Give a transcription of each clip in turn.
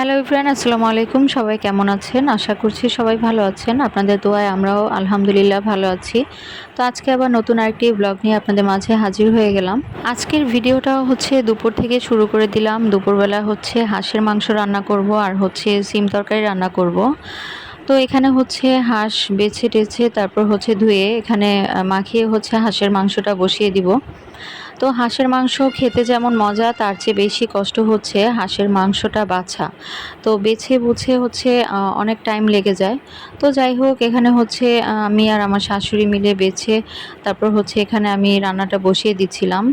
Hello ইফরান আসসালামু আলাইকুম সবাই কেমন আছেন? আশা করছি সবাই ভালো আছেন। আপনাদের দোয়ায় আমরাও আলহামদুলিল্লাহ ভালো আছি। তো আজকে আবার নতুন আরেকটি ব্লগ নিয়ে আপনাদের মাঝে হাজির হয়ে গেলাম। আজকের ভিডিওটা হচ্ছে দুপুর থেকে শুরু করে দিলাম। দুপুরবেলা হচ্ছে হাঁসের মাংস রান্না করব আর হচ্ছে সিম তরকারি রান্না করব। তো এখানে হচ্ছে হাঁস বেছে টেছে, তারপর হচ্ছে ধুয়ে এখানে মাখিয়ে হচ্ছে হাঁসের মাংসটা বসিয়ে দিব। তো হাঁসের মাংস খেতে যেমন মজা, তার চেয়ে বেশি কষ্ট হচ্ছে হাঁসের মাংসটা বাছা। তো বেছে বুছে হচ্ছে অনেক টাইম লেগে যায়। তো যাই হোক, এখানে হচ্ছে আমি আর আমার শাশুড়ি মিলে বেছে, তারপর হচ্ছে এখানে আমি রান্নাটা বসিয়ে দিচ্ছিলাম।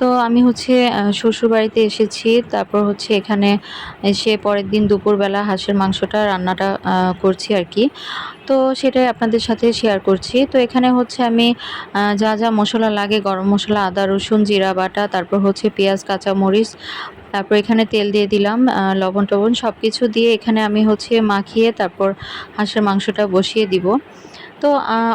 তো আমি হচ্ছে শ্বশুরবাড়িতে এসেছি, তারপর হচ্ছে এখানে এসে পরের দিন দুপুরবেলা হাঁসের মাংসটা রান্নাটা করছি আর কি। তো সেটাই আপনাদের সাথে শেয়ার করছি। তো এখানে হচ্ছে আমি যা যা মশলা লাগে, গরম মশলা, আদা, রসুন, জিরা বাটা, তারপর হচ্ছে পেঁয়াজ, কাঁচামরিচ, তারপর এখানে তেল দিয়ে দিলাম লবণ টবণ সব কিছু দিয়ে এখানে আমি হচ্ছে মাখিয়ে তারপর হাঁসের মাংসটা বসিয়ে দিব। তো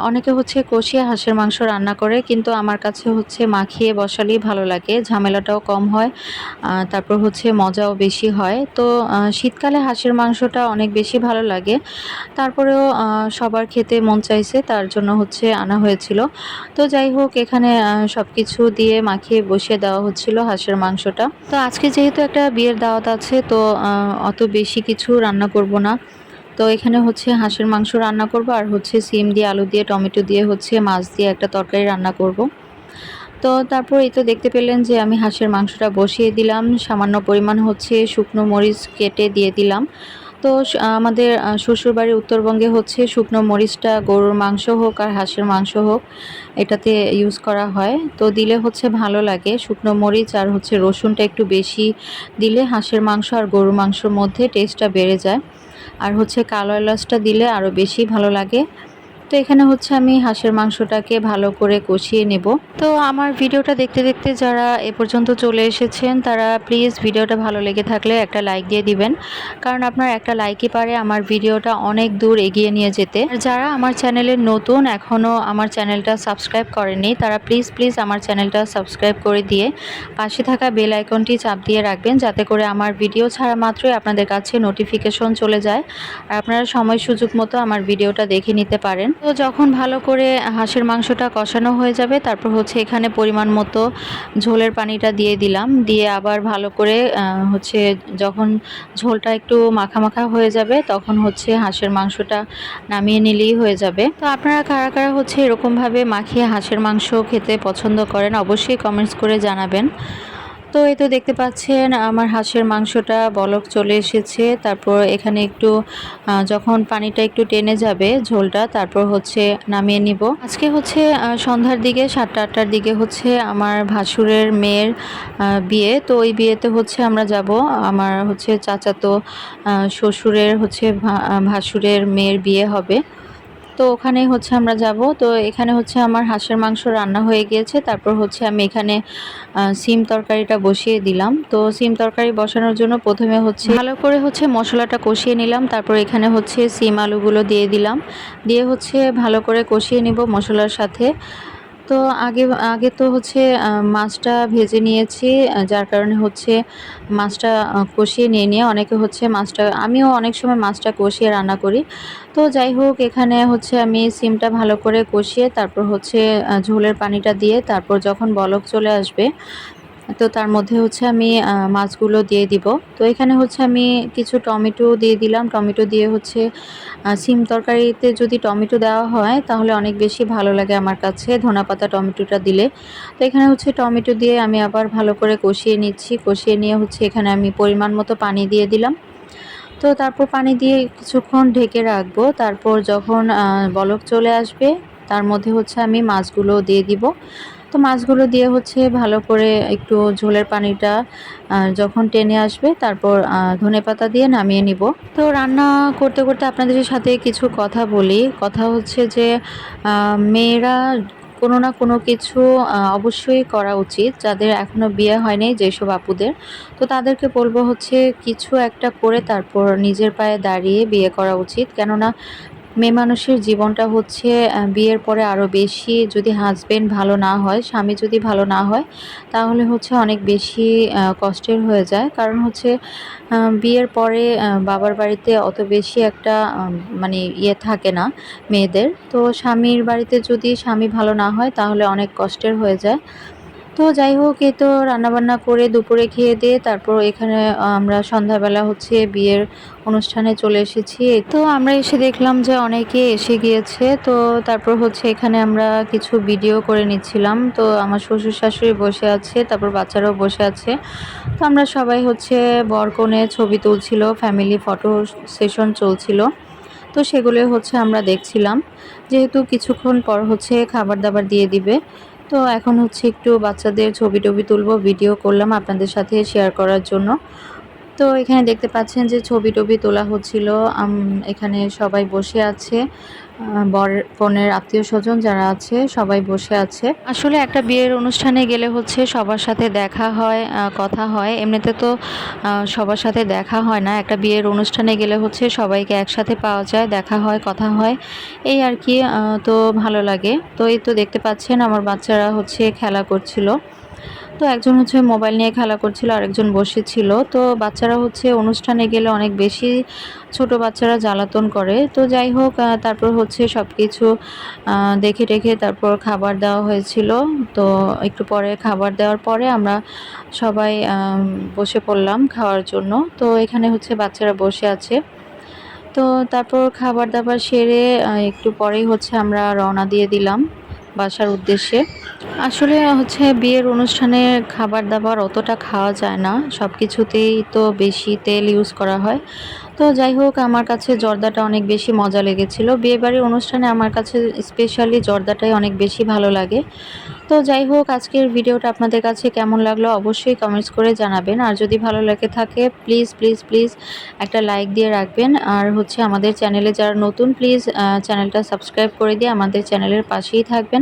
অনেকে হচ্ছে কষিয়ে হাঁসের মাংস রান্না করে, কিন্তু আমার কাছে হচ্ছে মাখিয়ে বসালেই ভালো লাগে। ঝামেলাটাও কম হয় তারপর হচ্ছে মজাও বেশি হয়। তো শীতকালে হাঁসের মাংসটা অনেক বেশি ভালো লাগে। তারপরেও সবার খেতে মন চাইছে, তার জন্য হচ্ছে আনা হয়েছিল। তো যাই হোক, এখানে সব কিছু দিয়ে মাখিয়ে বসিয়ে দেওয়া হচ্ছিল হাঁসের মাংসটা। তো আজকে যেহেতু একটা বিয়ের দাওয়াত আছে, তো অত বেশি কিছু রান্না করব না। তো এখানে হচ্ছে হাঁসের মাংস রান্না করব, আর হচ্ছে সিম দিয়ে আলু দিয়ে, টমেটো দিয়ে হচ্ছে মাছ দিয়ে একটা তরকারি রান্না করব। তো তারপর এই তো দেখতে পেলেন যে আমি হাঁসের মাংসটা বসিয়ে দিলাম, সামান্য পরিমাণ হচ্ছে শুকনো মরিচ কেটে দিয়ে দিলাম। তো আমাদের শ্বশুরবাড়ির উত্তরবঙ্গে হচ্ছে শুকনো মরিচটা গরুর মাংস হোক আর হাঁসের মাংস হোক, এটাতে ইউজ করা হয়। তো দিলে হচ্ছে ভালো লাগে, শুকনো মরিচ আর হচ্ছে রসুনটা একটু বেশি দিলে হাঁসের মাংস আর গরুর মাংসর মধ্যে টেস্টটা বেড়ে যায়। আর হচ্ছে কালার এলাচটা দিলে আরও বেশি ভালো লাগে। তো এখানে হচ্ছে আমি হাঁসের মাংসটাকে ভালো করে কষিয়ে নেব। তো আমার ভিডিওটা দেখতে দেখতে যারা এ পর্যন্ত চলে এসেছেন, তারা প্লিজ ভিডিওটা ভালো লেগে থাকলে একটা লাইক দিয়ে দিবেন। কারণ আপনার একটা লাইকই পারে আমার ভিডিওটা অনেক দূর এগিয়ে নিয়ে যেতে। যারা আমার চ্যানেলের নতুন এখনও আমার চ্যানেলটা সাবস্ক্রাইব করেনি তারা প্লিজ প্লিজ আমার চ্যানেলটা সাবস্ক্রাইব করে দিয়ে পাশে থাকা বেল আইকনটি চাপ দিয়ে রাখবেন, যাতে করে আমার ভিডিও ছাড়া মাত্রই আপনাদের কাছে নোটিফিকেশন চলে যায়। আর আপনারা সময় সুযোগ মতো আমার ভিডিওটা দেখে নিতে পারেন। তো যখন ভালো করে হাঁসের মাংসটা কষানো হয়ে যাবে, তারপর হচ্ছে এখানে পরিমাণ মতো ঝোলের পানিটা দিয়ে দিলাম। দিয়ে আবার ভালো করে হচ্ছে যখন ঝোলটা একটু মাখা মাখা হয়ে যাবে, তখন হচ্ছে হাঁসের মাংসটা নামিয়ে নিলেই হয়ে যাবে। তো আপনারা কারা কারা হচ্ছে এরকমভাবে মাখিয়ে হাঁসের মাংস খেতে পছন্দ করেন, অবশ্যই কমেন্টস করে জানাবেন। তো এই তো দেখতে পাচ্ছেন, আমার হাঁসের মাংসটা বলক চলে এসেছে। তারপর এখানে একটু যখন পানিটা একটু টেনে যাবে ঝোলটা, তারপর হচ্ছে নামিয়ে নিব। আজকে হচ্ছে সন্ধ্যার দিকে, সাতটা আটটার দিকে হচ্ছে আমার ভাসুরের মেয়ের বিয়ে। তো ওই বিয়েতে হচ্ছে আমরা যাব, আমার হচ্ছে চাচাতো শ্বশুরের হচ্ছে ভাসুরের মেয়ের বিয়ে হবে। তো ওখানে হচ্ছে আমরা যাব। তো এখানে হচ্ছে আমার হাঁসের মাংস রান্না হয়ে গিয়েছে। তারপর হচ্ছে আমি এখানে সিম তরকারিটা বসিয়ে দিলাম। তো সিম তরকারি বসানোর জন্য প্রথমে হচ্ছে ভালো করে হচ্ছে মশলাটা কষিয়ে নিলাম। তারপর এখানে হচ্ছে সিম আলুগুলো দিয়ে দিলাম। দিয়ে হচ্ছে ভালো করে কষিয়ে নিব মশলার সাথে। তো আগে আগে তো হচ্ছে মাছটা ভেজে নিয়েছি যার কারণে হচ্ছে মাছটা কষিয়ে নিয়ে নিয়ে অনেকে হচ্ছে মাছটা, আমিও অনেক সময় মাছটা কষিয়ে রান্না করি। তো যাই হোক, এখানে হচ্ছে আমি সিমটা ভালো করে কষিয়ে তারপর হচ্ছে ঝোলের পানিটা দিয়ে তারপর যখন বলক চলে আসবে তো তার মধ্যে হচ্ছে আমি মাছগুলো দিয়ে দিব। তো এখানে হচ্ছে আমি কিছু টমেটো দিয়ে দিলাম। টমেটো দিয়ে হচ্ছে সিম তরকারিতে যদি টমেটো দেওয়া হয়, তাহলে অনেক বেশি ভালো লাগে আমার কাছে ধনেপাতা টমেটোটা দিলে। তো এখানে হচ্ছে টমেটো দিয়ে আমি আবার ভালো করে কষিয়ে নিচ্ছি। কষিয়ে নিয়ে হচ্ছে এখানে আমি পরিমাণ মতো পানি দিয়ে দিলাম। তো তারপর পানি দিয়ে কিছুক্ষণ ঢেকে রাখব। তারপর যখন বলক চলে আসবে, তার মধ্যে হচ্ছে আমি মাছগুলো দিয়ে দিব। তো মাছগুলো দিয়ে হচ্ছে ভালো করে একটু ঝোলের পানিটা যখন টেনে আসবে, তারপর ধনে পাতা দিয়ে নামিয়ে নিব। তো রান্না করতে করতে আপনাদের সাথে কিছু কথা বলি। কথা হচ্ছে যে মেয়েরা কোনো না কোনো কিছু অবশ্যই করা উচিত। যাদের এখনও বিয়ে হয়নি যেসব আপুদের, তো তাদেরকে বলব হচ্ছে কিছু একটা করে তারপর নিজের পায়ে দাঁড়িয়ে বিয়ে করা উচিত। কেননা মেয়ে মানুষের জীবনটা হচ্ছে বিয়ের পরে আরও বেশি যদি হাজবেন্ড ভালো না হয়, স্বামী যদি ভালো না হয়, তাহলে হচ্ছে অনেক বেশি কষ্টের হয়ে যায়। কারণ হচ্ছে বিয়ের পরে বাবার বাড়িতে অত বেশি একটা মানে ইয়ে থাকে না মেয়েদের। তো স্বামীর বাড়িতে যদি স্বামী ভালো না হয়, তাহলে অনেক কষ্টের হয়ে যায়। তো যাই হোক এ তো রান্নাবান্না করে দুপুরে খেয়ে দিয়ে তারপর এখানে আমরা সন্ধ্যাবেলা হচ্ছে বিয়ের অনুষ্ঠানে চলে এসেছি। তো আমরা এসে দেখলাম যে অনেকে এসে গিয়েছে। তো তারপর হচ্ছে এখানে আমরা কিছু ভিডিও করে নিচ্ছিলাম। তো আমার শ্বশুর শাশুড়ি বসে আছে, তারপর বাচ্চারাও বসে আছে। তো আমরা সবাই হচ্ছে বরকনে ছবি তুলছিল ফ্যামিলি ফটো সেশন চলছিল। তো সেগুলো হচ্ছে আমরা দেখছিলাম। যেহেতু কিছুক্ষণ পর হচ্ছে খাবার দাবার দিয়ে দিবে। তো এখন হচ্ছে একটু বাচ্চাদের ছবি টবি তুলব ভিডিও করলাম আপনাদের সাথে শেয়ার করার জন্য। তো এখানে দেখতে পাচ্ছেন যে ছবি টবি তোলা হচ্ছিল এখানে সবাই বসে আছে। বর কনের আত্মীয় স্বজন যারা আছে, সবাই বসে আছে। আসলে একটা বিয়ের অনুষ্ঠানে গেলে হচ্ছে সবার সাথে দেখা হয় কথা হয়। এমনিতে তো সবার সাথে দেখা হয় না। একটা বিয়ের অনুষ্ঠানে গেলে হচ্ছে সবাইকে একসাথে পাওয়া যায়, দেখা হয়, কথা হয়। এই আর কি তো ভালো লাগে। তো এই তো দেখতে পাচ্ছেন, আমার বাচ্চারা হচ্ছে খেলা করছিল। তো একজন হচ্ছে মোবাইল নিয়ে খেলা করছিল, আরেকজন বসেছিল। তো বাচ্চারা হচ্ছে অনুষ্ঠানে গেলে অনেক বেশি ছোট বাচ্চারা জ্বালাতন করে। তো যাই হোক তারপর হচ্ছে সব কিছু দেখে টেখে তারপর খাবার দেওয়া হয়েছিল। তো একটু পরে খাবার দেওয়ার পরে আমরা সবাই বসে পড়লাম খাওয়ার জন্য। তো এখানে হচ্ছে বাচ্চারা বসে আছে। তো তারপর খাবার দাবার সেরে একটু পরেই হচ্ছে আমরা রওনা দিয়ে দিলাম। বাসার উদ্দেশ্যে। আসলে হচ্ছে বিয়ের অনুষ্ঠানে খাবার দাবার অতটা খাওয়া যায় না। সব কিছুতেই তো বেশি তেল ইউজ করা হয়। তো যাই হোক, আমার কাছে জর্দাটা অনেক বেশি মজা লেগেছিল। বিয়েবাড়ির অনুষ্ঠানে আমার কাছে স্পেশালি জর্দাটাই অনেক বেশি ভালো লাগে। তো যাই হোক, আজকের ভিডিওটা আপনাদের কাছে কেমন লাগল অবশ্যই কমেন্টস করে জানাবেন। আর যদি ভালো লেগে থাকে প্লিজ প্লিজ প্লিজ একটা লাইক দিয়ে রাখবেন। আর হচ্ছে আমাদের চ্যানেলে যারা নতুন প্লিজ চ্যানেলটা সাবস্ক্রাইব করে দিয়ে আমাদের চ্যানেলের পাশেই থাকবেন।